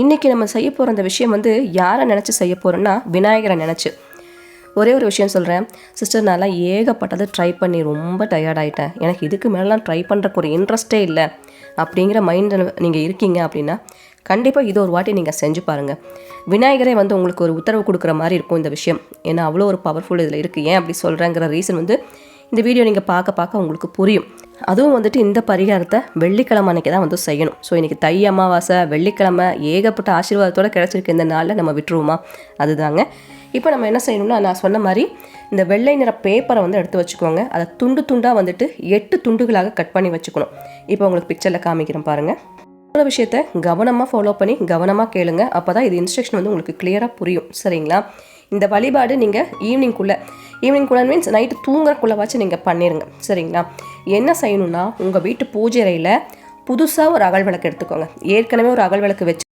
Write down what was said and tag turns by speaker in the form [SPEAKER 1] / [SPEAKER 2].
[SPEAKER 1] இன்றைக்கி நம்ம செய்ய போகிற அந்த விஷயம் வந்து யாரை நினச்சி செய்ய போகிறோன்னா விநாயகரை நினச்சி. ஒரே ஒரு விஷயம் சொல்கிறேன் சிஸ்டர் நான்லாம் ஏகப்பட்டதை ட்ரை பண்ணி ரொம்ப டயர்ட் ஆகிட்டேன் எனக்கு இதுக்கு மேலாம் ட்ரை பண்ணுறக்கு ஒரு இன்ட்ரெஸ்ட்டே இல்லை. அப்படிங்கிற மைண்டில் நீங்கள் இருக்கீங்க அப்படின்னா கண்டிப்பாக இது ஒரு வாட்டி நீங்கள் செஞ்சு பாருங்கள் விநாயகரே வந்து உங்களுக்கு ஒரு உத்தரவு கொடுக்குற மாதிரி இருக்கும் இந்த விஷயம். ஏன்னா அவ்வளோ ஒரு பவர்ஃபுல் இதில் இருக்குது ஏன் அப்படி சொல்கிறேங்கிற ரீசன் வந்து இந்த வீடியோ நீங்கள் பார்க்க பார்க்க உங்களுக்கு புரியும். அதுவும் வந்துட்டு இந்த பரிகாரத்தை வெள்ளிக்கிழமை அன்றைக்கி தான் வந்து செய்யணும். ஸோ இன்றைக்கி தை அமாவாசை வெள்ளிக்கிழமை ஏகப்பட்ட ஆசீர்வாதத்தோடு கிடச்சிருக்க. இந்த நாளில் நம்ம விட்டுருவோமா? அதுதாங்க. இப்போ நம்ம என்ன செய்யணும்னா நான் சொன்ன மாதிரி இந்த வெள்ளை நிற பேப்பரை வந்து எடுத்து வச்சுக்கோங்க. அதை துண்டு துண்டாக வந்துட்டு எட்டு துண்டுகளாக கட் பண்ணி வச்சுக்கணும். இப்போ உங்களுக்கு பிக்சரில் காமிக்கிறேன் பாருங்கள் ஒரு விஷயத்த கவனமாக ஃபாலோ பண்ணி கவனமாக கேளுங்க. அப்போ தான் இது இன்ஸ்ட்ரக்ஷன் வந்து உங்களுக்கு கிளியராக புரியும். சரிங்களா? இந்த வழிபாடு நீங்கள் ஈவினிங்குள்ளே ஈவினிங் ஈவினிங்குள்ளே மீன்ஸ் நைட்டு தூங்குறக்குள்ளவாச்சும் நீங்கள் பண்ணிடுங்க சரிங்களா? என்ன செய்யணும்னா உங்கள் வீட்டு பூஜை அறையில் புதுசாக ஒரு அகல் விளக்கு எடுத்துக்கோங்க. ஏற்கனவே ஒரு அகல் விளக்கு வச்சு